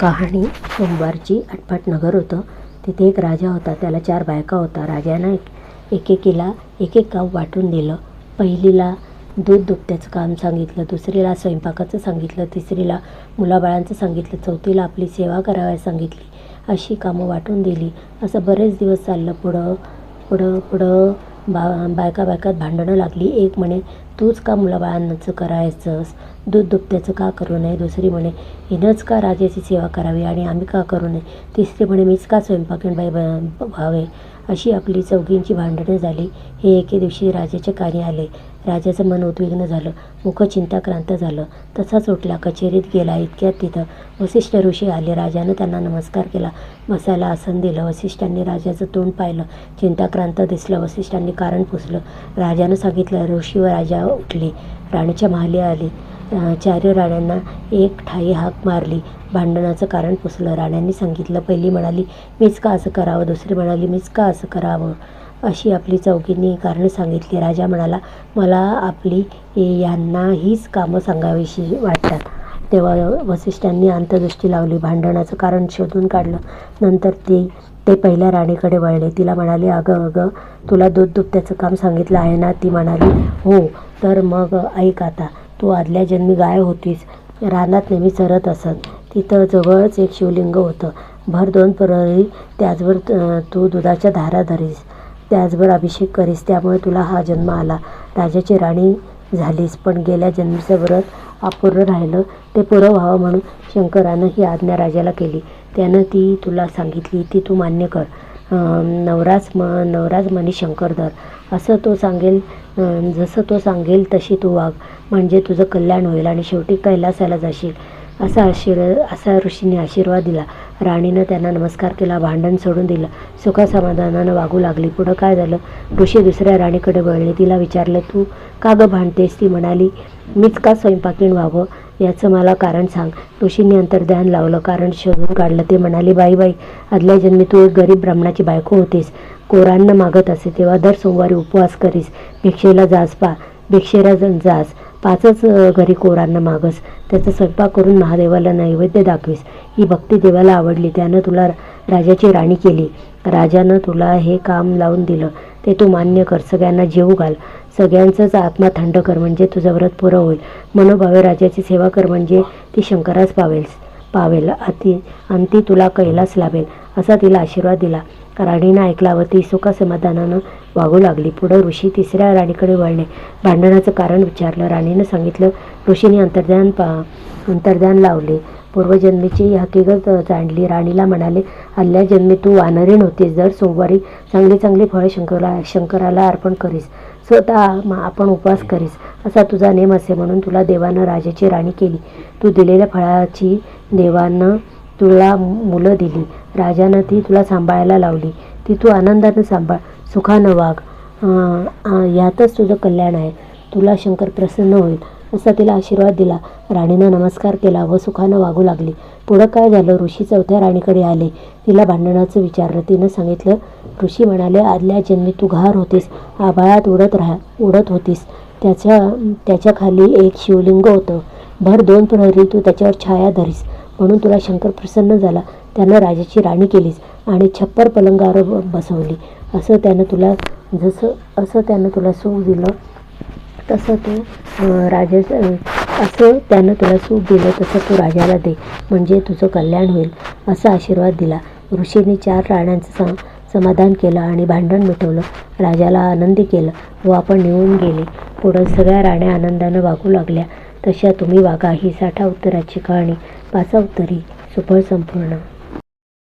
कहाणी सोमवारची आटपाट नगर होतं. तिथे एक राजा होता त्याला चार बायका होता राजानं एकेकीला एक एक काम वाटून दिलं. पहिलीला दूध दुभत्याचं काम सांगितलं दुसरीला स्वयंपाकाचं सांगितलं तिसरीला मुलाबाळांचं सांगितलं चौथीला आपली सेवा करावयास सांगितली. अशी कामं वाटून दिली. असं बरेच दिवस चाललं. पुढं पुढं पुढं बा बायका बायकात भांडणं लागली. एक म्हणे तूच का मुलाबाळांचं करायचंस? दूध दुभत्याचं का करू नये? दुसरी म्हणे हिनंच का राजाची सेवा करावी आणि आम्ही का करू नये? तिसरी म्हणे मीच का स्वयंपाकीण बाई ब व्हावे? अशी आपली चौघींची भांडणं झाली. हे एके दिवशी राजाचे कानी आले. राजाचं मन उद्विग्न झालं. मुख चिंताक्रांत झालं. तसाच उठला. कचेरीत गेला. इतक्यात तिथं वसिष्ठ ऋषी आले. राजानं त्यांना नमस्कार केला. बसायला आसन दिलं. वसिष्ठांनी राजाचं तोंड पाहिलं. चिंताक्रांत दिसलं. वसिष्ठांनी कारण पुसलं. राजानं सांगितलं ऋषी व राजा उठले. राणीच्या महाली आली. चारी राण्यांना एक ठाई हाक मारली. भांडणाचं कारण पुसलं. राण्यांनी सांगितलं पहिली म्हणाली मीच का असं करावं? दुसरी म्हणाली मीच का असं करावं? अशी आपली चौकींनी कारणं सांगितली. राजा म्हणाला मला आपली यांना हीच कामं सांगावीशी वाटतात. तेव्हा वसिष्ठांनी अंतदृष्टी लावली. भांडणाचं कारण शोधून काढलं. नंतर ते ते पहिल्या राणीकडे वळले. तिला म्हणाले अगं अगं तुला दूध दुभत्याचं काम सांगितलं आहे ना? ती म्हणाली हो तर मग ऐक आता. तू आदल्या जन्मी गाय होतीस. रानात नेहमी चरत असत. तिथं जवळच एक शिवलिंग होतं. भर दोन परळी त्याचवर तू दुधाच्या धारा धरीस. त्याचवर अभिषेक करीस. त्यामुळे तुला हा जन्म आला. राजाची राणी झालीस. पण गेल्या जन्मीचं व्रत अपूर्ण राहिलं. ते पुरं व्हावं म्हणून शंकरानं ही आज्ञा राजाला केली. त्यानं ती तुला सांगितली. ती तू मान्य कर. अं, म नवराज मनी शंकरधर. असं तो सांगेल अं, जसं तो सांगेल तशी तू वाघ म्हणजे तुझं कल्याण होईल आणि शेवटी कैलासाला जाशील. असा आशीर असा ऋषीने आशीर्वाद दिला. राणीनं त्यांना नमस्कार केला भांडण सोडून दिलं. सुखासमाधानानं वागू लागली. पुढं काय झालं? ऋषी दुसऱ्या राणीकडे वळले. तिला विचारलं तू का गं भांडतेस? ती म्हणाली मीच का स्वयंपाकीण व्हावं? याचं मला कारण सांग. ऋषींनी अंतर्ध्यान लावलं. कारण शोधून काढलं. ते म्हणाले बाई बाई आदल्या जन्मी तू एक गरीब ब्राह्मणाची बायको होतीस. कोरांना मागत असे तेव्हा दर सोमवारी उपवास करीस. भिक्षेला जास पा. भिक्षेला जास. पाचच घरी कोरांना मागस. त्याचा स्वयंपाक करून महादेवाला नैवेद्य दाखवीस. ही भक्ती देवाला आवडली. त्यानं तुला राजाची राणी केली. राजानं तुला हे काम लावून दिलं. ते तू मान्य कर. सगळ्यांना जेवू घाल. सगळ्यांचंच आत्मा थंड कर. म्हणजे तुझं व्रत पुरं होईल. मनोभावे राजाची सेवा कर. म्हणजे ती शंकरास पावेल. पावेल. अति अंती तुला कैलास लाभेल. असा तिला आशीर्वाद दिला. राणीनं ऐकला व ती सुखसमाधानानं वागू लागली. पुढं ऋषी तिसऱ्या राणीकडे वळले. भांडणाचं कारण विचारलं. राणीनं सांगितलं ऋषीने अंतर्ध्यान पा अंतर्ध्यान लावले. पूर्वजन्मीची हकीकत जाणली. राणीला म्हणाले हल्ल्या जन्मी तू वानरीण होतीस दर सोमवारी चांगली चांगली फळं शंकरला शंकराला अर्पण करीस. स्वतः मा आपण उपवास करीस. असा तुझा नेम असे म्हणून तुला देवानं राजाची राणी केली. तू दिलेल्या फळाची देवानं तुला मुलं दिली. राजानं ती तुला सांभाळायला लावली. ती तू आनंदानं सांभाळ. सुखानं वाघ यातच तुझं कल्याण आहे. तुला शंकर प्रसन्न होईल असा तिला आशीर्वाद दिला. राणीनं नमस्कार केला व सुखानं वागू लागली. पुढं काय झालं? ऋषी चौथ्या राणीकडे आले. तिला भांडणाचं विचारलं. तिनं सांगितलं ऋषी म्हणाले आदल्या जन्मी तू घार होतीस. आभाळात उडत राहा उडत होतीस. त्याच्या त्याच्याखाली एक शिवलिंग होतं. भर दोन प्रहरी तू त्याच्यावर छाया धरीस. म्हणून तुला शंकर प्रसन्न झाला. त्यानं राजाची राणी केलीस आणि छप्पर पलंगावर बसवली. असं त्यानं तुला जसं असं त्यानं तुला सुख दिलं तसं तू राजा असं त्यानं तुला सुख दिलं तसं तू राजाला दे. म्हणजे तुझं कल्याण होईल असा आशीर्वाद दिला. ऋषीने चार राण्यांचं सम समाधान केलं आणि भांडण मिटवलं. राजाला आनंदी केलं. व आपण निघून गेले. पुढं सगळ्या राण्या आनंदानं वागू लागल्या. तशा तुम्ही वागा. ही साठा उत्तराची कहाणी. पाचा उत्तरी सुफळ संपूर्ण.